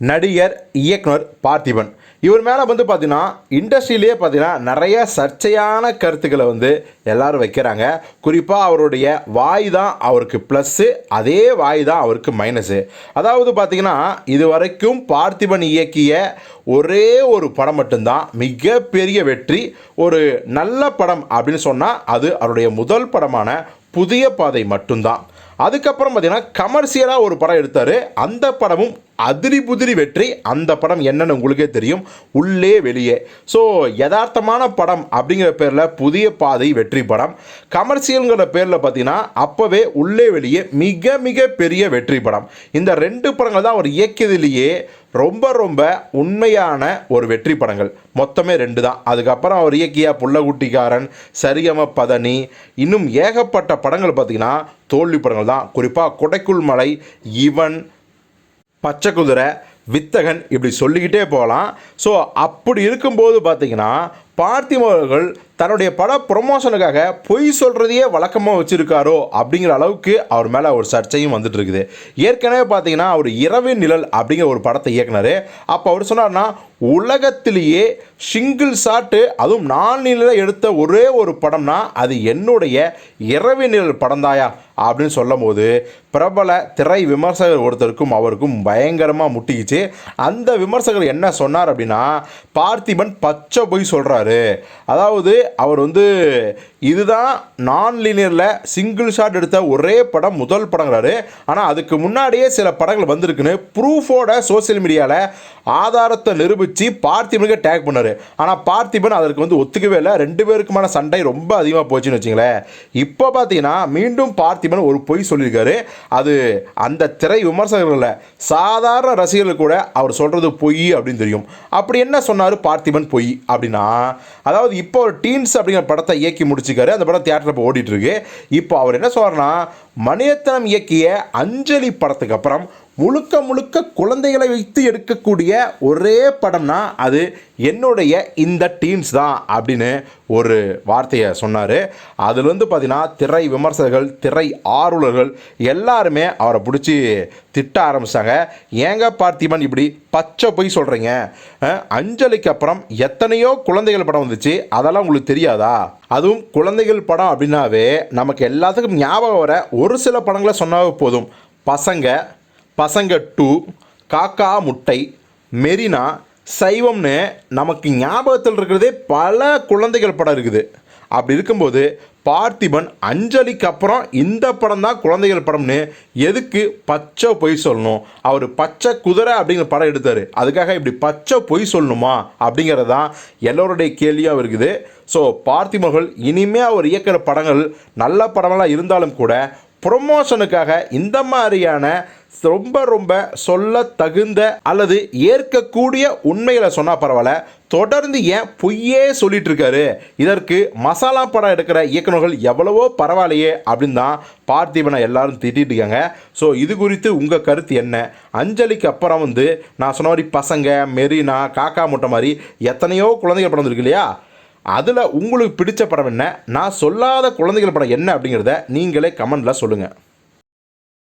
நடிகர் இயக்குனர் பார்த்திபன். இவர் மேலே வந்து பார்த்திங்கன்னா இண்டஸ்ட்ரியிலேயே பார்த்தீங்கன்னா நிறைய சர்ச்சையான கருத்துக்களை வந்து எல்லாரும் வைக்கிறாங்க. குறிப்பாக அவருடைய வாய் தான் அவருக்கு ப்ளஸ்ஸு அதே வாய் தான் அவருக்கு மைனஸு அதாவது பார்த்தீங்கன்னா இது வரைக்கும் பார்த்திபன் இயக்கிய ஒரே ஒரு படம் மட்டும்தான் மிகப்பெரிய வெற்றி ஒரு நல்ல படம் அப்படின்னு சொன்னால் அது அவருடைய முதல் படமான புதிய பாதை மட்டும்தான். அதுக்கப்புறம் பார்த்திங்கன்னா கமர்ஷியலாக ஒரு படம் எடுத்தார். அந்த படமும் அதிரி புதிரி வெற்றி அந்த படம் என்னன்னு உங்களுக்கே தெரியும். உள்ளே வெளியே. ஸோ யதார்த்தமான படம் அப்படிங்கிற பேரில் புதிய பாதை வெற்றி படம். கமர்ஷியல்ங்கிற பேரில் பார்த்தீங்கன்னா அப்போவே உள்ளே வெளியே மிக மிக பெரிய வெற்றி படம். இந்த ரெண்டு படங்கள் தான் அவர் இயக்கியதிலேயே ரொம்ப ரொம்ப உண்மையான ஒரு வெற்றி படங்கள். மொத்தமே ரெண்டு தான். அதுக்கப்புறம் அவர் இயக்கிய புள்ளகுட்டிக்காரன் சரிகம பதனி இன்னும் ஏகப்பட்ட படங்கள் பார்த்திங்கன்னா தோல்வி படங்கள் தான். குறிப்பாக கொடைக்குள் மலை இவன் பச்சை குதிரை வித்தகன் இப்படி சொல்லிக்கிட்டே போகலாம். ஸோ அப்படி இருக்கும்போது பார்த்தீங்கன்னா பார்த்திபன் அவர்கள் தன்னுடைய பட ப்ரொமோஷனுக்காக பொய் சொல்கிறதையே வழக்கமாக வச்சுருக்காரோ அப்படிங்கிற அளவுக்கு அவர் மேலே ஒரு சர்ச்சையும் வந்துட்டு இருக்குது ஏற்கனவே பார்த்தீங்கன்னா அவர் இரவு நிழல் அப்படிங்கிற ஒரு படத்தை இயக்குனார். அப்போ அவர் சொன்னார்னா உலகத்திலேயே சிங்கிள் ஷாட்டு அதுவும் நான் நிலையில் எடுத்த ஒரே ஒரு படம்னா அது என்னுடைய இரவு நிழல் படம்தாயா அப்படின்னு சொல்லும் போது பிரபல திரை விமர்சகர் ஒருத்தருக்கும் அவருக்கும் பயங்கரமாக முட்டிக்கிச்சு. அந்த விமர்சகர் என்ன சொன்னார் அப்படின்னா பார்த்திபன் பச்சை பொய் சொல்கிறாரு அதாவது அவர் வந்து இதுதான் நான் லீனியரில் சிங்கிள் ஷாட் எடுத்த ஒரே படம் முதல் படங்கிறாரு. ஆனால் அதுக்கு முன்னாடியே சில படங்கள் வந்திருக்குன்னு ப்ரூஃபோட சோசியல் மீடியாவில் ஆதாரத்தை நிரூபித்து பார்த்திபனுக்கு டேக் பண்ணார். ஆனால் பார்த்திபன் அதற்கு வந்து ஒத்துக்கவே இல்லை. ரெண்டு பேருக்குமான சண்டை ரொம்ப அதிகமாக போச்சுன்னு வச்சுங்களேன் இப்போ பார்த்தீங்கன்னா மீண்டும் பார்த்திபன் ஒரு பொய் சொல்லியிருக்காரு. அது அந்த திரை விமர்சகர்களில் சாதாரண ரசிகர்கள் கூட அவர் சொல்கிறது பொய் அப்படின்னு தெரியும். அப்படி என்ன சொன்னார் பார்த்திபன் பொய் அப்படின்னா அதாவது இப்போ ஒரு டீன்ஸ் அப்படிங்கிற படத்தை இயக்கி முடிச்சுக்காரு அந்த படம் தியேட்டரில் இப்போ ஓடிட்டுருக்கு இப்போ அவர் என்ன சொல்கிறார்னா மணியத்தனம் இயக்கிய அஞ்சலி படத்துக்கு அப்புறம் முழுக்க முழுக்க குழந்தைகளை வைத்து எடுக்கக்கூடிய ஒரே படம்னா அது என்னுடைய இந்த டீன்ஸ் தான் அப்படின்னு ஒரு வார்த்தையை சொன்னார். அதில் வந்து பார்த்தீங்கன்னா திரை விமர்சகர்கள் திரை ஆர்வலர்கள் எல்லாருமே அவரை பிடிச்சி திட்ட ஆரம்பிச்சாங்க. ஏங்க பார்த்திபன் இப்படி பச்சை பொய் சொல்கிறீங்க அஞ்சலிக்கு அப்புறம் எத்தனையோ குழந்தைகள் படம் வந்துச்சு. அதெல்லாம் உங்களுக்கு தெரியாதா? அதுவும் குழந்தைகள் படம் அப்படின்னாவே நமக்கு எல்லாத்துக்கும் ஞாபகம் வர ஒரு சில படங்களை சொன்னாவே போதும். பசங்க பசங்க டூ காக்கா முட்டை மெரினா சைவம்னு நமக்கு ஞாபகத்தில் இருக்கிறதே பல குழந்தைகள் படம் இருக்குது. அப்படி இருக்கும்போது பார்த்திபன் அஞ்சலிக்கு அப்புறம் இந்த படம் தான் குழந்தைகள் படம்னு எதுக்கு பச்சை பொய் சொல்லணும்? அவர் பச்சை குதிரை அப்படிங்கிற படம் எடுத்தார். அதுக்காக இப்படி பச்சை பொய் சொல்லணுமா? அப்படிங்கிறது தான் எல்லோருடைய கேள்வியாக இருக்குது. ஸோ பார்த்திபர்கள் இனிமே அவர் இயக்கிற படங்கள் நல்ல படமெல்லாம் இருந்தாலும் கூட ப்ரொமோஷனுக்காக இந்த மாதிரியான ரொம்ப ரொம்ப சொல்ல தகுந்த அல்லது ஏற்கக்கூடிய உண்மைகளை சொன்னால் பரவாயில்ல. தொடர்ந்து ஏன் பொய்யே சொல்லிட்டு இருக்காரு இதற்கு மசாலா படம் எடுக்கிற இயக்குநர்கள் எவ்வளவோ பரவாயில்லையே அப்படின்னு தான் பார்த்திபனை எல்லாரும் திட்டிட்டு இருக்காங்க. ஸோ இது குறித்து உங்கள் கருத்து என்ன? அஞ்சலிக்கு அப்புறம் வந்து நான் சொன்ன மாதிரி பசங்க மெரினா காக்கா முட்டை மாதிரி எத்தனையோ குழந்தைகள் படம் இருக்கு இல்லையா? அதில் உங்களுக்கு பிடிச்ச படம் என்ன? நான் சொல்லாத குழந்தைகள் படம் என்ன அப்படிங்கிறத நீங்களே கமெண்டில் சொல்லுங்கள்